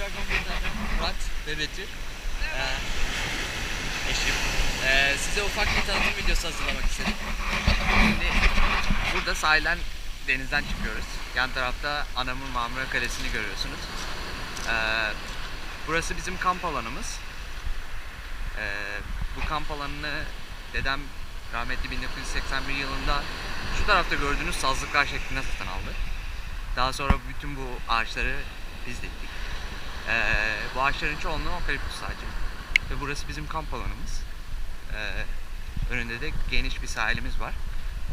Dragon burada Murat ve Betül. Ee, eşim. Ee, size ufak bir tanıtım videosu hazırlamak istedim. Şimdi burada sahilden denizden çıkıyoruz. Yan tarafta Anamur Marmara Kalesi'ni görüyorsunuz. Ee, burası bizim kamp alanımız. Ee, bu kamp alanını dedem rahmetli 1981 yılında şu tarafta gördüğünüz sazlıklar şeklinde satın aldı. Daha sonra bütün bu ağaçları biz diktik. Ee, bu ağaçların çoğunluğu okaliptüs sadece. Ve burası bizim kamp alanımız. Ee, önünde de geniş bir sahilimiz var.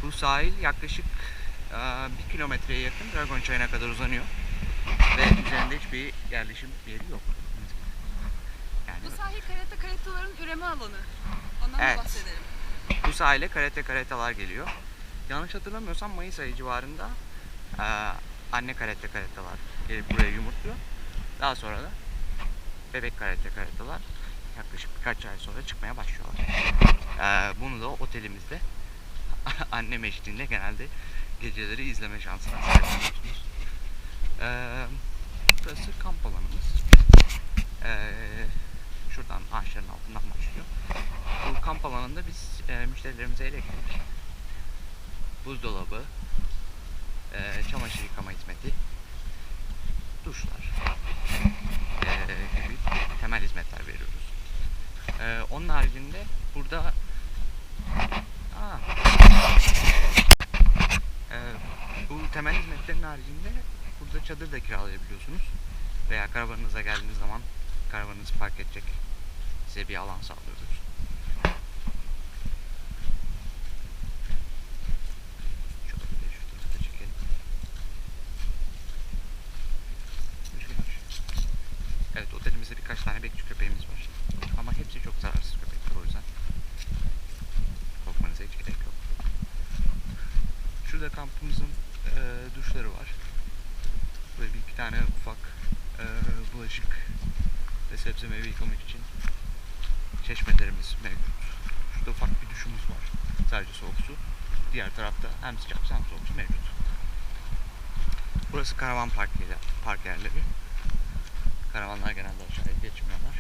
Bu sahil yaklaşık e, bir kilometreye yakın Dragon Çayı'na kadar uzanıyor. Ve üzerinde hiçbir yerleşim yeri yok. Yani Bu sahil karate karataların üreme alanı. Ondan Evet. bahsedelim. bu sahile karate karatalar geliyor. Yanlış hatırlamıyorsam Mayıs ayı civarında e, anne karate karatalar gelip buraya yumurtluyor. Daha sonra da bebek karate karatalar yaklaşık birkaç ay sonra çıkmaya başlıyorlar. E, bunu da otelimizde annem eşliğinde genelde geceleri izleme şansına sahip oluyorsunuz. E, burası kamp alanımız. E, şuradan ağaçların altından başlıyor. Bu kamp alanında biz e, müşterilerimize elektrik, buzdolabı, e, çamaşır yıkama hizmeti, duşlar e, gibi temel hizmetler veriyoruz. E, onun haricinde burada Aa, e, bu temel hizmetlerin haricinde burada çadır da kiralayabiliyorsunuz. Veya karavanınıza geldiğiniz zaman karavanınızı park edecek size bir alan sağlıyoruz. Şöyle bir şu tarafa da çekelim. Rüzgar. Evet otelimizde birkaç tane bekçi köpeğimiz var. Ama hepsi çok zararsız köpekler o yüzden. Korkmanıza hiç gerek yok. Şurada kampımızın eee, duşları var. Böyle bir iki tane ufak eee, bulaşık ve sebze meyve yıkamak için çeşmelerimiz mevcut. Şurada ufak bir duşumuz var. Sadece soğuk su. Diğer tarafta hem sıcak hem soğuk su mevcut. Burası karavan park, yeri, park yerleri. Karavanlar genelde aşağıya geçmiyorlar.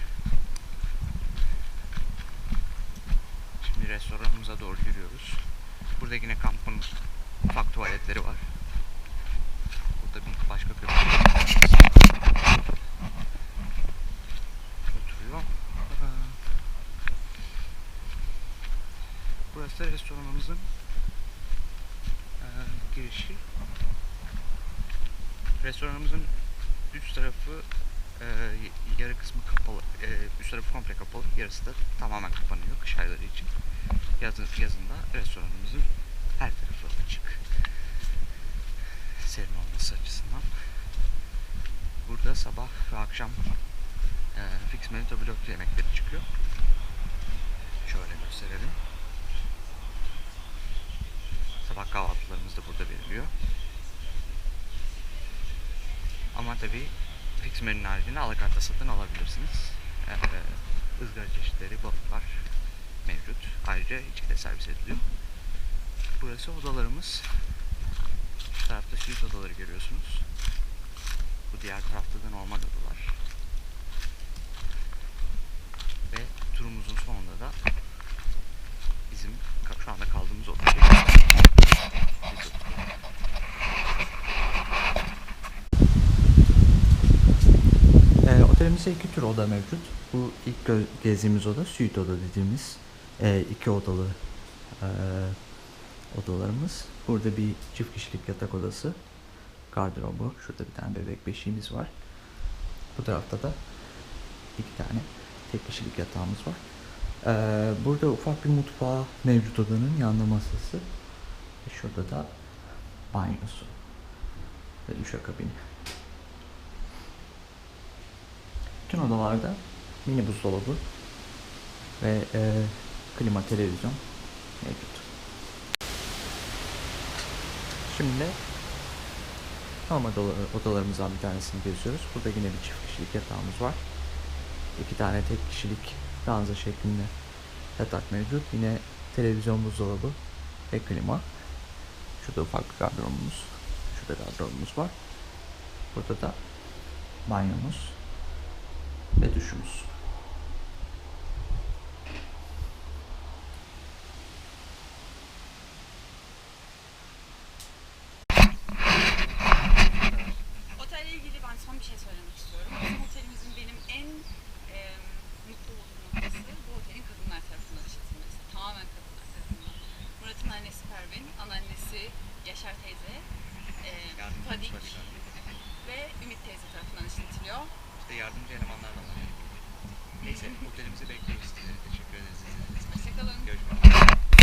Şimdi restoranımıza doğru yürüyoruz. Burada yine kampın ufak tuvaletleri var. Burada bir başka. Aa, Burası restoranımızın girişi. Restoranımızın üst tarafı y- yarı kısmı kapalı, eee, üst tarafı komple kapalı, yarısı da tamamen kapanıyor kış ayları için. Yazın, yazında restoranımızın her tarafı açık. Serin olması açısından. Burada sabah ve akşam eee fix menü blok yemekleri çıkıyor. Şöyle gösterelim. Sabah kahvaltılarımız da burada veriliyor. Ama tabii fix menünün haricinde alakarta satın alabilirsiniz. Ee, ızgara çeşitleri, balıklar mevcut. Ayrıca içki de servis ediliyor. Burası odalarımız. Şu tarafta suite odaları görüyorsunuz. Bu diğer tarafta da normal odalar. Ve turumuzun sonunda da bizim şu anda kaldığımız oda. E, otelimizde iki tür oda mevcut. Bu ilk gezdiğimiz oda suite oda dediğimiz e, iki odalı e, odalarımız. Burada bir çift kişilik yatak odası, gardırobu, şurada bir tane bebek beşiğimiz var. Bu tarafta da iki tane tek kişilik yatağımız var. E, burada ufak bir mutfağı mevcut odanın yanında masası. Ve şurada da banyosu ve duşakabini. Bütün odalarda mini buzdolabı ve e, klima televizyon mevcut. Şimdi oda- odalarımızdan bir tanesini geziyoruz. Burada yine bir çift kişilik yatağımız var. İki tane tek kişilik ranza şeklinde yatak mevcut. Yine televizyon, buzdolabı ve klima. Şurada ufak bir gardırobumuz. Şurada gardırobumuz var. Burada da banyomuz ve duşumuz. Başkan. ve Ümit teyze tarafından işletiliyor. İşte yardımcı elemanlar da var. Neyse otelimizi bekliyoruz. Teşekkür ederiz. Hoşçakalın. Görüşmek üzere.